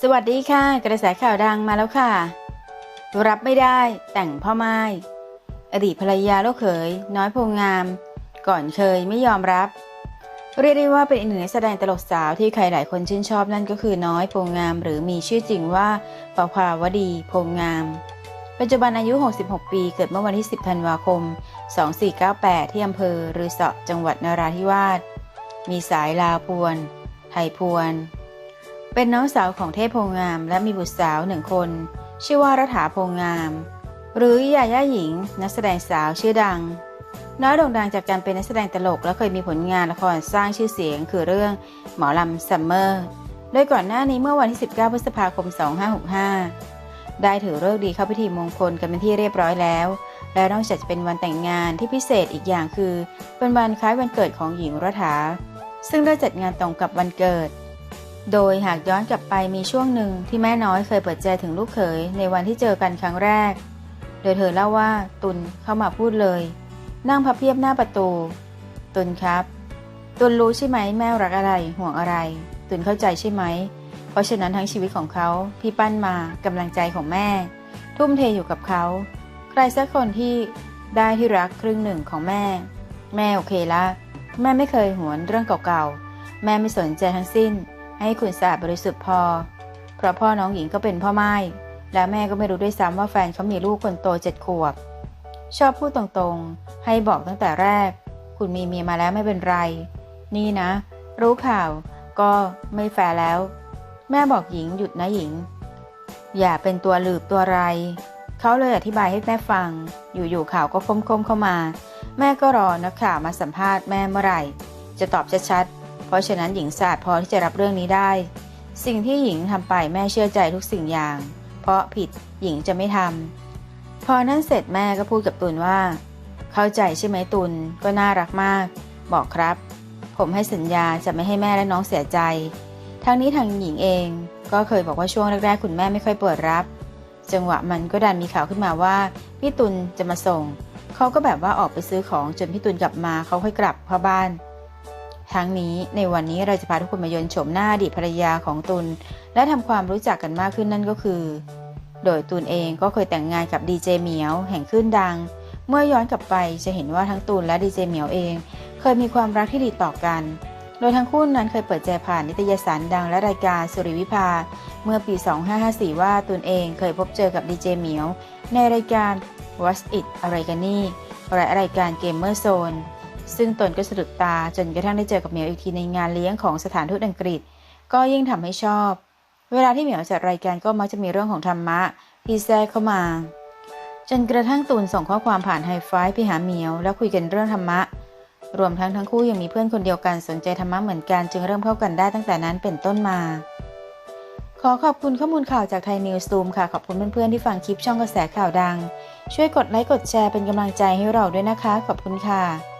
สวัสดีค่ะ กระแสข่าวดังมาแล้วค่ะ รับไม่ได้แต่งพ่อไม้อดีตภรรยาลูกเขย น้อยพงงาม ก่อนเคยไม่ยอมรับ เรียกได้ว่าเป็นอีกหนึ่งนักแสดงตลกสาวที่ใครหลายคนชื่นชอบนั่นก็คือน้อยพงงาม หรือมีชื่อจริงว่าปภาวดีพงงาม ปัจจุบันอายุ 66 ปีเกิดเมื่อวันที่ 10 ธันวาคม 2498 ที่อำเภอรือเสาะจังหวัดนราธิวาสมีสายลาวพวน ไทยพวน เป็นน้องสาวของเทพโพงามและมีบุตรสาวหนึ่งคน ชื่อว่ารัฐาโพงาม หรือยาย่าหญิง นักแสดงสาวชื่อดัง น้อยโด่งดังจากการเป็นนักแสดงตลก และเคยมีผลงานละครสร้างชื่อเสียงคือเรื่องหมอลำซัมเมอร์โดยก่อนหน้านี้เมื่อวันที่ 19 พฤษภาคม 2565 ได้ถือเลิกดีเข้าพิธีมงคลกันเป็นที่เรียบร้อยแล้ว และนอกจากจะเป็นวันแต่งงานที่พิเศษอีกอย่างคือ เป็นวันคล้ายวันเกิดของหญิงรัฐา ซึ่งได้จัดงานตรงกับวันเกิด โดยหากย้อนกลับไปมีช่วงหนึ่งที่แม่น้อยเคยเปิดใจถึงลูกเขยในวันที่เจอกันครั้งแรก โดยเธอเล่าว่าตุนเข้ามาพูดเลย นั่งพับเพียบหน้าประตู ตุนครับ ตุนรู้ใช่ไหมแม่รักอะไรห่วงอะไร ตุนเข้าใจใช่ไหม เพราะฉะนั้นทั้งชีวิตของเขาพี่ปั้นมากำลังใจของแม่ ทุ่มเทอยู่กับเขา ใครสักคนที่ได้ที่รักครึ่งหนึ่งของแม่ แม่โอเคละแม่ไม่เคยหวนเรื่องเก่าๆแม่ไม่สนใจทั้งสิ้น ให้คุณสะอาดบริสุทธิ์พอ เพราะพ่อน้องหญิงก็เป็นพ่อไม้และแม่ก็ไม่รู้ด้วยซ้ำว่าแฟนเขามีลูกคนโตเจ็ดขวบ ชอบพูดตรงๆ ให้บอกตั้งแต่แรก คุณมีเมียมาแล้วไม่เป็นไร นี่นะ รู้ข่าวก็ไม่แฟร์แล้ว แม่บอกหญิงหยุดนะหญิง อย่าเป็นตัวหลืบตัวไร เขาเลยอธิบายให้แม่ฟัง อยู่ๆข่าวก็คมๆเข้ามา แม่ก็รอนักข่าวมาสัมภาษณ์แม่เมื่อไหร่ จะตอบชัดๆ ราะฉะนั้นหญิงศาสตร์พอที่จะรับเรื่องนี้ได้ สิ่งที่หญิงทำไปแม่เชื่อใจทุกสิ่งอย่าง เพราะผิดหญิงจะไม่ทำพอนั่นเสร็จแม่ก็พูดกับตุลว่า เข้าใจใช่ไหมตุลก็น่ารักมาก บอกครับ ผมให้สัญญาจะไม่ให้แม่และน้องเสียใจทั้งนี้ทางหญิงเองก็เคยบอกว่าช่วงแรกๆ คุณแม่ไม่ค่อยเปิดรับ จังหวะมันก็ดันมีข่าวขึ้นมาว่าพี่ตุลจะมาส่ง เขาก็แบบว่าออกไปซื้อของจนพี่ตุลกลับมาเขาค่อยกลับเข้าบ้าน ทั้งนี้ในวันนี้เราจะพาทุกคนมายนชมหน้าอดีตภรรยาของตุลและทำความรู้จักกันมากขึ้นนั่นก็คือ โดยตูนเองก็เคยแต่งงานกับดีเจเหมียวแห่งคลื่นดัง เมื่อย้อนกลับไปจะเห็นว่าทั้งตูนและดีเจเหมียวเอง เคยมีความรักที่ดีต่อกัน โดยทั้งคู่นั้นเคยเปิดใจผ่านนิตยสารดังและรายการสุริวิภา เมื่อปี 2554 ว่าตูนเองเคยพบเจอกับดีเจเหมียวในรายการ What's It อะไรกันนี่และรายการ Gamer Zone ซึ่งตนก็สะดุดตาจนกระทั่งได้เจอกับเหมียวอีกทีในงานเลี้ยงของสถานทูตอังกฤษ ก็ยิ่งทำให้ชอบ เวลาที่เหมียวจัดรายการก็มักจะมีเรื่องของธรรมะที่แทรกเข้ามา จนกระทั่งตูนส่งข้อความผ่านไฮไฟว์ไปหาเหมียว แล้วคุยกันเรื่องธรรมะ รวมทั้งทั้งคู่ยังมีเพื่อนคนเดียวกันสนใจธรรมะเหมือนกันจึงเริ่มเข้ากันได้ตั้งแต่นั้นเป็นต้นมา ขอขอบคุณข้อมูลข่าวจากไทยนิวส์ซูมค่ะขอบคุณเพื่อนๆที่ฟังคลิปช่องกระแสข่าวดัง ช่วยกดไลค์กดแชร์เป็นกำลังใจให้เราด้วยนะคะ ขอบคุณค่ะ